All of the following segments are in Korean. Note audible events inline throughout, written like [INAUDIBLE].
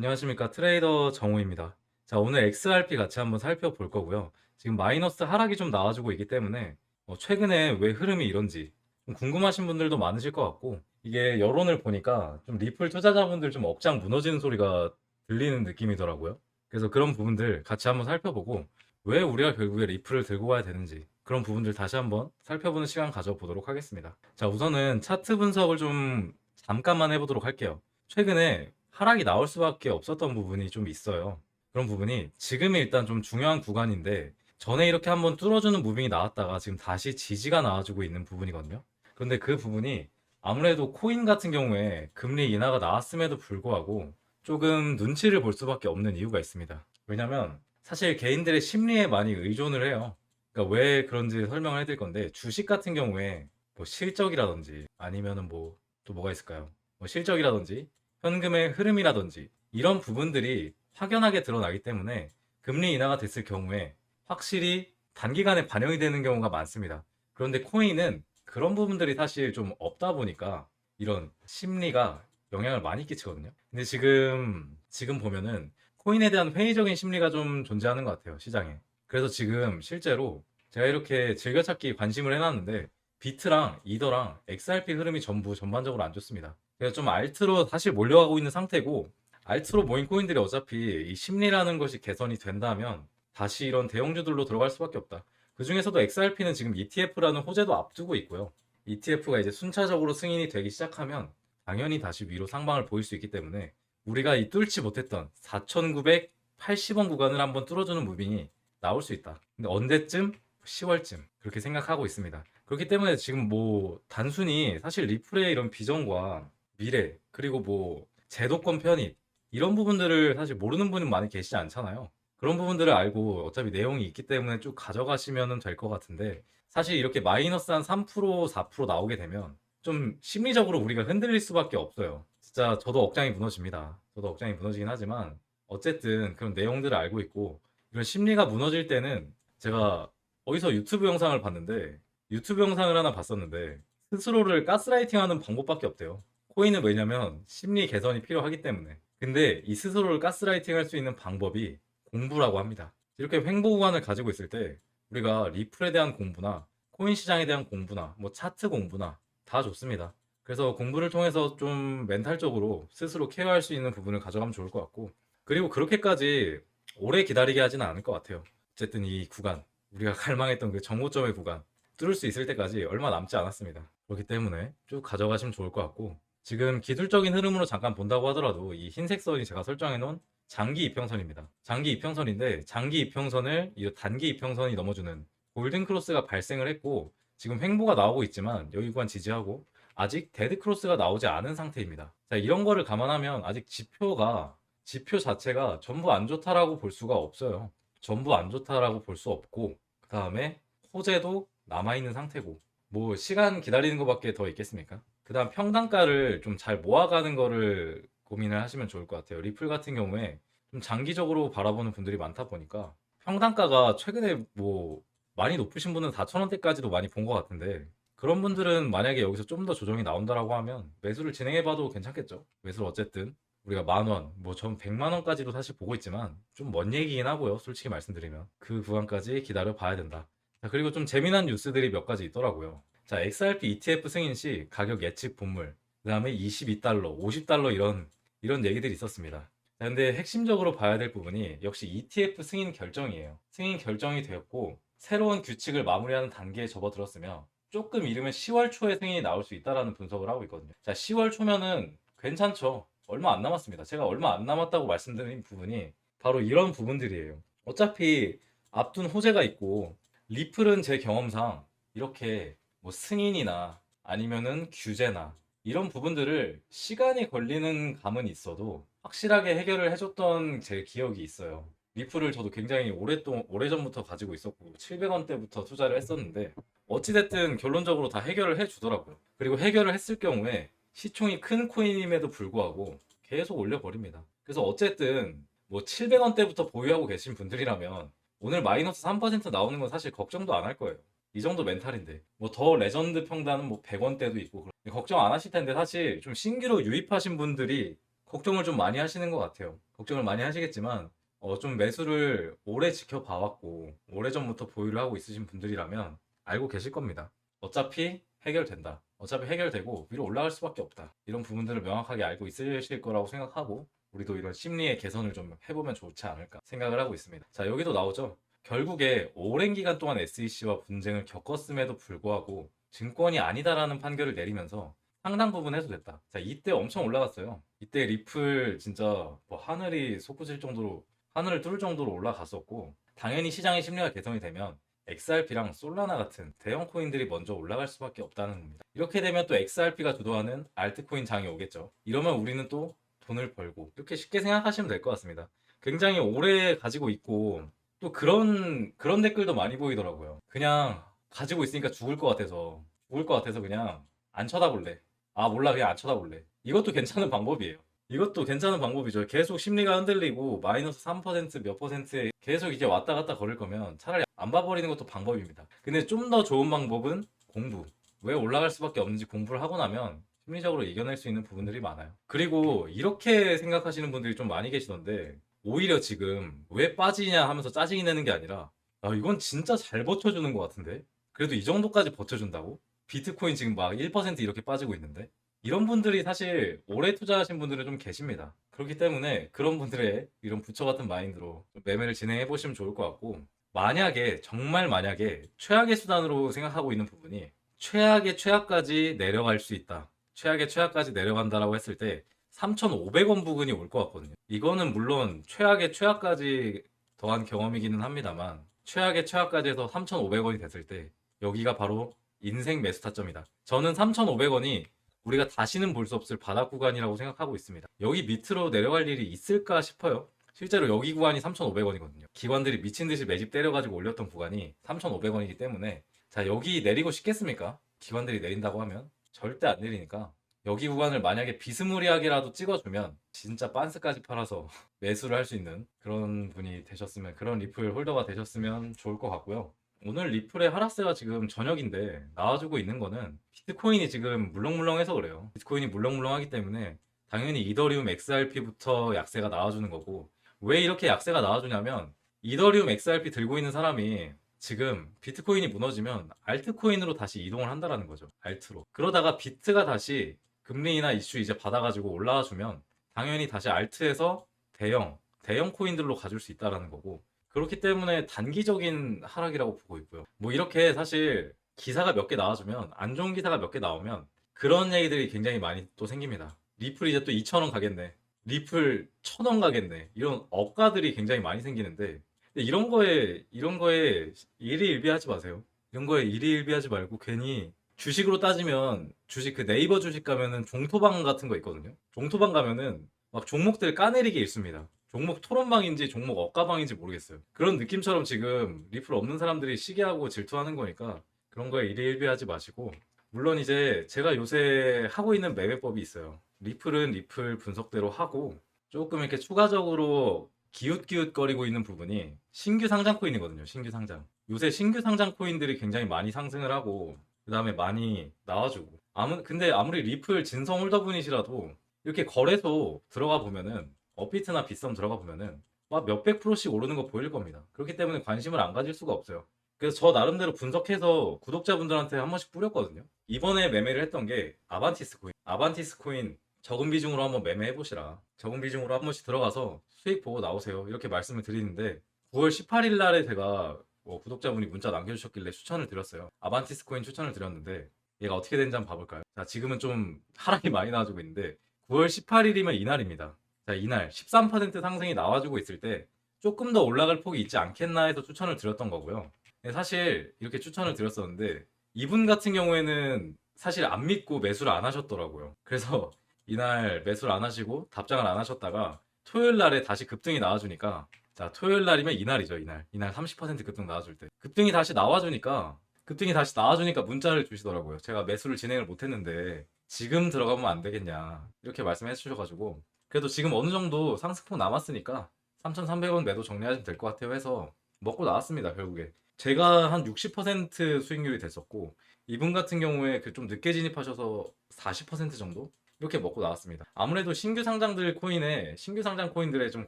안녕하십니까 트레이더 정우입니다. 자 오늘 XRP 같이 한번 살펴볼 거고요. 지금 마이너스 하락이 좀 나와주고 있기 때문에 어, 최근에 왜 흐름이 이런지 좀 궁금하신 분들도 많으실 것 같고 이게 여론을 보니까 좀 리플 투자자분들 좀 억장 무너지는 소리가 들리는 느낌이더라고요. 그래서 그런 부분들 같이 한번 살펴보고 왜 우리가 결국에 리플을 들고 가야 되는지 그런 부분들 다시 한번 살펴보는 시간 가져보도록 하겠습니다. 자 우선은 차트 분석을 좀 잠깐만 해보도록 할게요. 최근에 하락이 나올 수밖에 없었던 부분이 좀 있어요. 그런 부분이 지금이 일단 좀 중요한 구간인데 전에 이렇게 한번 뚫어주는 무빙이 나왔다가 지금 다시 지지가 나와주고 있는 부분이거든요. 그런데 그 부분이 아무래도 코인 같은 경우에 금리 인하가 나왔음에도 불구하고 조금 눈치를 볼 수밖에 없는 이유가 있습니다. 왜냐면 사실 개인들의 심리에 많이 의존을 해요. 그러니까 왜 그런지 설명을 해드릴 건데 주식 같은 경우에 뭐 실적이라든지 아니면은 뭐 또 뭐가 있을까요? 뭐 실적이라든지 현금의 흐름이라든지 이런 부분들이 확연하게 드러나기 때문에 금리 인하가 됐을 경우에 확실히 단기간에 반영이 되는 경우가 많습니다. 그런데 코인은 그런 부분들이 사실 좀 없다 보니까 이런 심리가 영향을 많이 끼치거든요. 근데 지금 지금 보면은 코인에 대한 회의적인 심리가 좀 존재하는 것 같아요, 시장에. 그래서 지금 실제로 제가 이렇게 즐겨찾기 관심을 해놨는데 비트랑 이더랑 XRP 흐름이 전부 전반적으로 안 좋습니다. 그래서 좀 알트로 사실 몰려가고 있는 상태고 알트로 모인 코인들이 어차피 이 심리라는 것이 개선이 된다면 다시 이런 대형주들로 들어갈 수밖에 없다. 그 중에서도 XRP는 지금 ETF라는 호재도 앞두고 있고요. ETF가 이제 순차적으로 승인이 되기 시작하면 당연히 다시 위로 상방을 보일 수 있기 때문에 우리가 이 뚫지 못했던 4,980원 구간을 한번 뚫어주는 무빙이 나올 수 있다. 근데 언제쯤? 10월쯤 그렇게 생각하고 있습니다. 그렇기 때문에 지금 뭐 단순히 사실 리플의 이런 비전과 미래 그리고 뭐 제도권 편입 이런 부분들을 사실 모르는 분은 많이 계시지 않잖아요. 그런 부분들을 알고 어차피 내용이 있기 때문에 쭉 가져가시면 될 것 같은데 사실 이렇게 마이너스 한 3% 4% 나오게 되면 좀 심리적으로 우리가 흔들릴 수밖에 없어요. 진짜 저도 억장이 무너집니다. 저도 억장이 무너지긴 하지만 어쨌든 그런 내용들을 알고 있고 이런 심리가 무너질 때는 제가 어디서 유튜브 영상을 봤는데 유튜브 영상을 하나 봤었는데 스스로를 가스라이팅하는 방법밖에 없대요. 코인은 왜냐면 심리 개선이 필요하기 때문에. 근데 이 스스로를 가스라이팅 할 수 있는 방법이 공부라고 합니다. 이렇게 횡보 구간을 가지고 있을 때 우리가 리플에 대한 공부나 코인 시장에 대한 공부나 뭐 차트 공부나 다 좋습니다. 그래서 공부를 통해서 좀 멘탈적으로 스스로 케어할 수 있는 부분을 가져가면 좋을 것 같고 그리고 그렇게까지 오래 기다리게 하지는 않을 것 같아요. 어쨌든 이 구간 우리가 [LAUGHS] 갈망했던 그 정고점의 구간 뚫을 수 있을 때까지 얼마 남지 않았습니다. 그렇기 때문에 쭉 가져가시면 좋을 것 같고 지금 기술적인 흐름으로 잠깐 본다고 하더라도 이 흰색 선이 제가 설정해 놓은 장기 이평선입니다. 장기 이평선인데 장기 이평선을 이 단기 이평선이 넘어주는 골든 크로스가 발생을 했고 지금 횡보가 나오고 있지만 여기 구간 지지하고 아직 데드 크로스가 나오지 않은 상태입니다. 자, 이런 거를 감안하면 아직 지표가 지표 자체가 전부 안 좋다라고 볼 수가 없어요. 전부 안 좋다라고 볼 수 없고 그 다음에 호재도 남아 있는 상태고 뭐 시간 기다리는 것밖에 더 있겠습니까? 그 다음 평단가를 좀 잘 모아가는 거를 고민을 하시면 좋을 것 같아요. 리플 같은 경우에 좀 장기적으로 바라보는 분들이 많다 보니까 평단가가 최근에 뭐 많이 높으신 분은 4천원대까지도 많이 본 것 같은데 그런 분들은 만약에 여기서 좀 더 조정이 나온다라고 하면 매수를 진행해봐도 괜찮겠죠. 매수를 어쨌든 우리가 만 원, 뭐 전 100만 원까지도 사실 보고 있지만 좀 먼 얘기긴 하고요. 솔직히 말씀드리면 그 구간까지 기다려 봐야 된다. 자, 그리고 좀 재미난 뉴스들이 몇 가지 있더라고요. 자, XRP ETF 승인 시 가격 예측 본물, 그 다음에 22달러, 50달러 이런 이런 얘기들이 있었습니다. 자, 근데 핵심적으로 봐야 될 부분이 역시 ETF 승인 결정이에요. 승인 결정이 되었고 새로운 규칙을 마무리하는 단계에 접어들었으며 조금 이르면 10월 초에 승인이 나올 수 있다라는 분석을 하고 있거든요. 자, 10월 초면은 괜찮죠. 얼마 안 남았습니다. 제가 얼마 안 남았다고 말씀드린 부분이 바로 이런 부분들이에요. 어차피 앞둔 호재가 있고 리플은 제 경험상 이렇게 뭐 승인이나 아니면은 규제나 이런 부분들을 시간이 걸리는 감은 있어도 확실하게 해결을 해줬던 제 기억이 있어요. 리플을 저도 굉장히 오랫동안, 오래전부터 가지고 있었고 700원대부터 투자를 했었는데 어찌됐든 결론적으로 다 해결을 해주더라고요. 그리고 해결을 했을 경우에 시총이 큰 코인임에도 불구하고 계속 올려버립니다. 그래서 어쨌든 뭐 700원대부터 보유하고 계신 분들이라면 오늘 마이너스 3% 나오는 건 사실 걱정도 안 할 거예요. 이 정도 멘탈인데 뭐 더 레전드 평단은 뭐 100원대도 있고 걱정 안 하실 텐데 사실 좀 신규로 유입하신 분들이 걱정을 좀 많이 하시는 것 같아요. 걱정을 많이 하시겠지만 어, 좀 매수를 오래 지켜봐왔고 오래전부터 보유를 하고 있으신 분들이라면 알고 계실 겁니다. 어차피 해결된다. 어차피 해결되고 위로 올라갈 수밖에 없다. 이런 부분들을 명확하게 알고 있으실 거라고 생각하고 우리도 이런 심리의 개선을 좀 해보면 좋지 않을까 생각을 하고 있습니다. 자, 여기도 나오죠. 결국에 오랜 기간 동안 SEC와 분쟁을 겪었음에도 불구하고 증권이 아니다라는 판결을 내리면서 상당 부분 해소됐다. 자, 이때 엄청 올라갔어요. 이때 리플 진짜 뭐 하늘이 솟구칠 정도로 하늘을 뚫을 정도로 올라갔었고 당연히 시장의 심리가 개선이 되면 XRP랑 솔라나 같은 대형 코인들이 먼저 올라갈 수밖에 없다는 겁니다. 이렇게 되면 또 XRP가 주도하는 알트코인 장이 오겠죠. 이러면 우리는 또 돈을 벌고 이렇게 쉽게 생각하시면 될 것 같습니다. 굉장히 오래 가지고 있고 또 그런 그런 댓글도 많이 보이더라고요. 그냥 가지고 있으니까 죽을 것 같아서 죽을 것 같아서 그냥 안 쳐다볼래. 아 몰라 그냥 안 쳐다볼래. 이것도 괜찮은 방법이에요. 이것도 괜찮은 방법이죠. 계속 심리가 흔들리고 마이너스 3%몇 퍼센트에 계속 이제 왔다 갔다 거릴 거면 차라리 안 봐버리는 것도 방법입니다. 근데 좀 더 좋은 방법은 공부. 왜 올라갈 수밖에 없는지 공부를 하고 나면 심리적으로 이겨낼 수 있는 부분들이 많아요. 그리고 이렇게 생각하시는 분들이 좀 많이 계시던데 오히려 지금 왜 빠지냐 하면서 짜증이 내는 게 아니라 아, 이건 진짜 잘 버텨주는 것 같은데 그래도 이 정도까지 버텨준다고? 비트코인 지금 막 1% 이렇게 빠지고 있는데 이런 분들이 사실 오래 투자하신 분들은 좀 계십니다. 그렇기 때문에 그런 분들의 이런 부처 같은 마인드로 좀 매매를 진행해 보시면 좋을 것 같고 만약에 정말 만약에 최악의 수단으로 생각하고 있는 부분이 최악의 최악까지 내려갈 수 있다. 최악의 최악까지 내려간다라고 했을 때 3,500원 부근이 올 것 같거든요. 이거는 물론 최악의 최악까지 더한 경험이기는 합니다만 최악의 최악까지 해서 3,500원이 됐을 때 여기가 바로 인생 매수 타점이다. 저는 3,500원이 우리가 다시는 볼 수 없을 바닥 구간이라고 생각하고 있습니다. 여기 밑으로 내려갈 일이 있을까 싶어요. 실제로 여기 구간이 3,500원이거든요. 기관들이 미친 듯이 매집 때려가지고 올렸던 구간이 3,500원이기 때문에 자 여기 내리고 싶겠습니까? 기관들이 내린다고 하면 절대 안 내리니까 여기 구간을 만약에 비스무리하게라도 찍어주면 진짜 빤스까지 팔아서 [LAUGHS] 매수를 할 수 있는 그런 분이 되셨으면 그런 리플 홀더가 되셨으면 좋을 것 같고요. 오늘 리플의 하락세가 지금 저녁인데 나와주고 있는 거는 비트코인이 지금 물렁물렁해서 그래요. 비트코인이 물렁물렁하기 때문에 당연히 이더리움 XRP부터 약세가 나와주는 거고 왜 이렇게 약세가 나와주냐면 이더리움 XRP 들고 있는 사람이 지금 비트코인이 무너지면 알트코인으로 다시 이동을 한다라는 거죠. 알트로. 그러다가 비트가 다시 금리나 이슈 이제 받아가지고 올라와 주면 당연히 다시 알트에서 대형, 대형 코인들로 가줄 수 있다라는 거고 그렇기 때문에 단기적인 하락이라고 보고 있고요. 뭐 이렇게 사실 기사가 몇 개 나와주면 안 좋은 기사가 몇 개 나오면 그런 얘기들이 굉장히 많이 또 생깁니다. 리플 이제 또 2,000원 가겠네. 리플 1,000원 가겠네. 이런 억가들이 굉장히 많이 생기는데 이런 거에 이런 거에 일희일비하지 마세요. 이런 거에 일희일비하지 말고 괜히 주식으로 따지면 주식 그 네이버 주식 가면은 종토방 같은 거 있거든요. 종토방 가면은 막 종목들 까내리기 있습니다. 종목 토론방인지 종목 억가방인지 모르겠어요. 그런 느낌처럼 지금 리플 없는 사람들이 시기하고 질투하는 거니까 그런 거에 일희일비하지 마시고 물론 이제 제가 요새 하고 있는 매매법이 있어요. 리플은 리플 분석대로 하고 조금 이렇게 추가적으로 기웃기웃거리고 있는 부분이 신규 상장 코인이거든요. 신규 상장. 요새 신규 상장 코인들이 굉장히 많이 상승을 하고 그 다음에 많이 나와주고 아무 근데 아무리 리플 진성 홀더분이시라도 이렇게 거래소 들어가 보면은 업비트나 빗썸 들어가 보면은 막 몇백 프로씩 오르는 거 보일 겁니다. 그렇기 때문에 관심을 안 가질 수가 없어요. 그래서 저 나름대로 분석해서 구독자분들한테 한 번씩 뿌렸거든요. 이번에 매매를 했던 게 아반티스 코인. 아반티스 코인 적은 비중으로 한번 매매해 보시라. 적은 비중으로 한 번씩 들어가서 수익 보고 나오세요. 이렇게 말씀을 드리는데 9월 18일 날에 제가 뭐 구독자분이 문자 남겨주셨길래 추천을 드렸어요. 아반티스 코인 추천을 드렸는데 얘가 어떻게 되는지 한번 봐볼까요? 자, 지금은 좀 하락이 [LAUGHS] 많이 나와주고 있는데 9월 18일이면 이날입니다. 자, 이날 13% 상승이 나와주고 있을 때 조금 더 올라갈 폭이 있지 않겠나 해서 추천을 드렸던 거고요. 근데 사실 이렇게 추천을 드렸었는데 이분 같은 경우에는 사실 안 믿고 매수를 안 하셨더라고요. 그래서 [LAUGHS] 이날 매수를 안 하시고 답장을 안 하셨다가 토요일 날에 다시 급등이 나와주니까 자 토요일 날이면 이날이죠 이날. 이날 30% 급등 나와줄 때. 급등이 다시 나와주니까 급등이 다시 나와주니까 문자를 주시더라고요. 제가 매수를 진행을 못했는데 지금 들어가면 안 되겠냐 이렇게 말씀해 주셔가지고. 그래도 지금 어느 정도 상승폭 남았으니까 3,300원 매도 정리하시면 될 것 같아요 해서 먹고 나왔습니다 결국에. 제가 한 60% 수익률이 됐었고 이분 같은 경우에 그 좀 늦게 진입하셔서 40% 정도 이렇게 먹고 나왔습니다. 아무래도 신규 상장들 코인에 신규 상장 코인들에 좀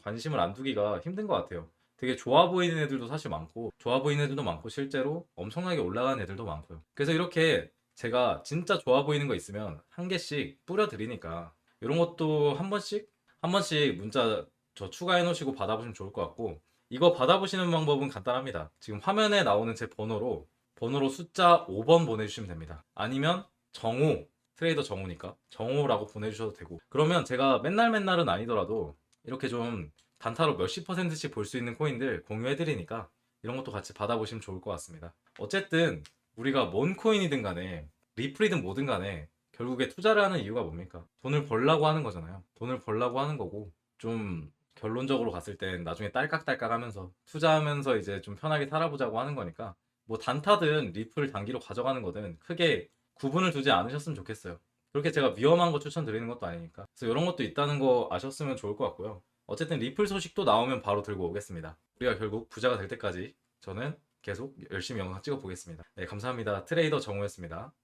관심을 안 두기가 힘든 것 같아요. 되게 좋아 보이는 애들도 사실 많고 좋아 보이는 애들도 많고 실제로 엄청나게 올라가는 애들도 많고요. 그래서 이렇게 제가 진짜 좋아 보이는 거 있으면 한 개씩 뿌려 드리니까 이런 것도 한 번씩 한 번씩 문자 저 추가해 놓으시고 받아보시면 좋을 것 같고 이거 받아보시는 방법은 간단합니다. 지금 화면에 나오는 제 번호로 번호로 숫자 5번 보내주시면 됩니다. 아니면 정호 트레이더 정호니까 정호라고 보내주셔도 되고 그러면 제가 맨날 맨날은 아니더라도 이렇게 좀 단타로 몇십 퍼센트씩 볼 수 있는 코인들 공유해드리니까 이런 것도 같이 받아보시면 좋을 것 같습니다. 어쨌든 우리가 뭔 코인이든 간에 리플이든 뭐든 간에 결국에 투자를 하는 이유가 뭡니까? 돈을 벌라고 하는 거잖아요. 돈을 벌라고 하는 거고 좀 결론적으로 갔을 땐 나중에 딸깍딸깍 하면서 투자하면서 이제 좀 편하게 살아보자고 하는 거니까 뭐 단타든 리플 단기로 가져가는 거든 크게 구분을 두지 않으셨으면 좋겠어요. 그렇게 제가 위험한 거 추천드리는 것도 아니니까. 그래서 이런 것도 있다는 거 아셨으면 좋을 것 같고요. 어쨌든 리플 소식도 나오면 바로 들고 오겠습니다. 우리가 결국 부자가 될 때까지 저는 계속 열심히 영상 찍어 보겠습니다. 네, 감사합니다. 트레이더 정우였습니다.